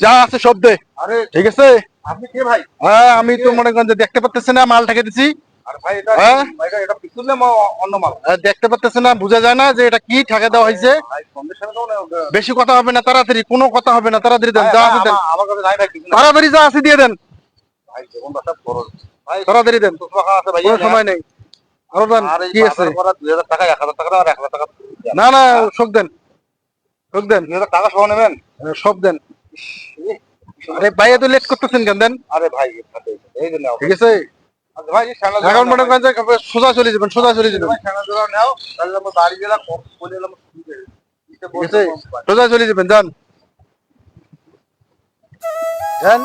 যা আছে সব দে। ঠিক আছে? আপনি কে ভাই? হ্যাঁ আমি তো মনে করেন যে দেখতে পাচ্তেছি না মাল ঠেকে দিছি। আরে ভাই এটা হ্যাঁ? এটা এটা পিছুল না অন্য মাল। দেখতে পাচ্তেছি না বোঝা যায় না যে এটা কি ঠেকে দেওয়া হয়েছে। বেশি কথা হবে না তাড়াতাড়ি কোনো কথা হবে না তাড়াতাড়ি দেন যা আছে দেন। তাড়াতাড়ি যা আছে দিয়ে দেন। তাড়াতাড়ি দেন। কোনো সময় নেই। আরও দেন আর এই কি আছে? বাজার করা 2000 টাকা 1000 টাকা আর 1000 টাকা। না না শোক দেন শোক দেন। 2000 টাকা সহ নেবেন? সব দেন। আরে ভাই এত লেট করতেছেন কেন দেন? আরে ভাই এই জন্য ঠিক আছে? আচ্ছা ভাই এই স্যান্ডেল এখন করেন যে সোজা চলে যাবেন সোজা চলে যাবেন। ভাই স্যান্ডেল জোড়া নাও তাহলে আমরা বাড়ি গেলাম বলে এলাম সোজা চলে যাবেন যান যান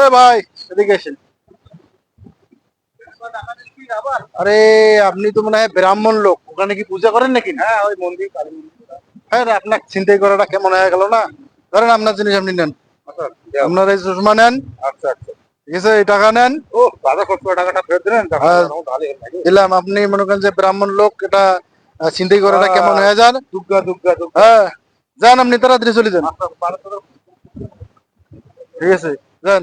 এ ভাই এদিকে আসেন। আরে আপনি তো মনে হয় ব্রাহ্মণ লোক। ওখানে কি পূজা করেন নাকি? হ্যাঁ ওই মন্দির হ্যাঁ আপনার চিন্তাই করাটা কেমন হয়ে গেল না? ধরেন আপনার জিনিস আপনি নেন। আচ্ছা আপনার এই চশমা নেন। আচ্ছা আচ্ছা। ঠিক আছে এই টাকা নেন। ও দাদা কত টাকাটা ফেরত দিলেন? হ্যাঁ। দিলাম আপনি মনে করেন যে ব্রাহ্মণ লোক এটা চিন্তাই করাটা কেমন হয়ে যান? দুর্গা দুর্গা হ্যাঁ যান আপনি তাড়াতাড়ি চলে যান। আচ্ছা, ঠিক আছে যান।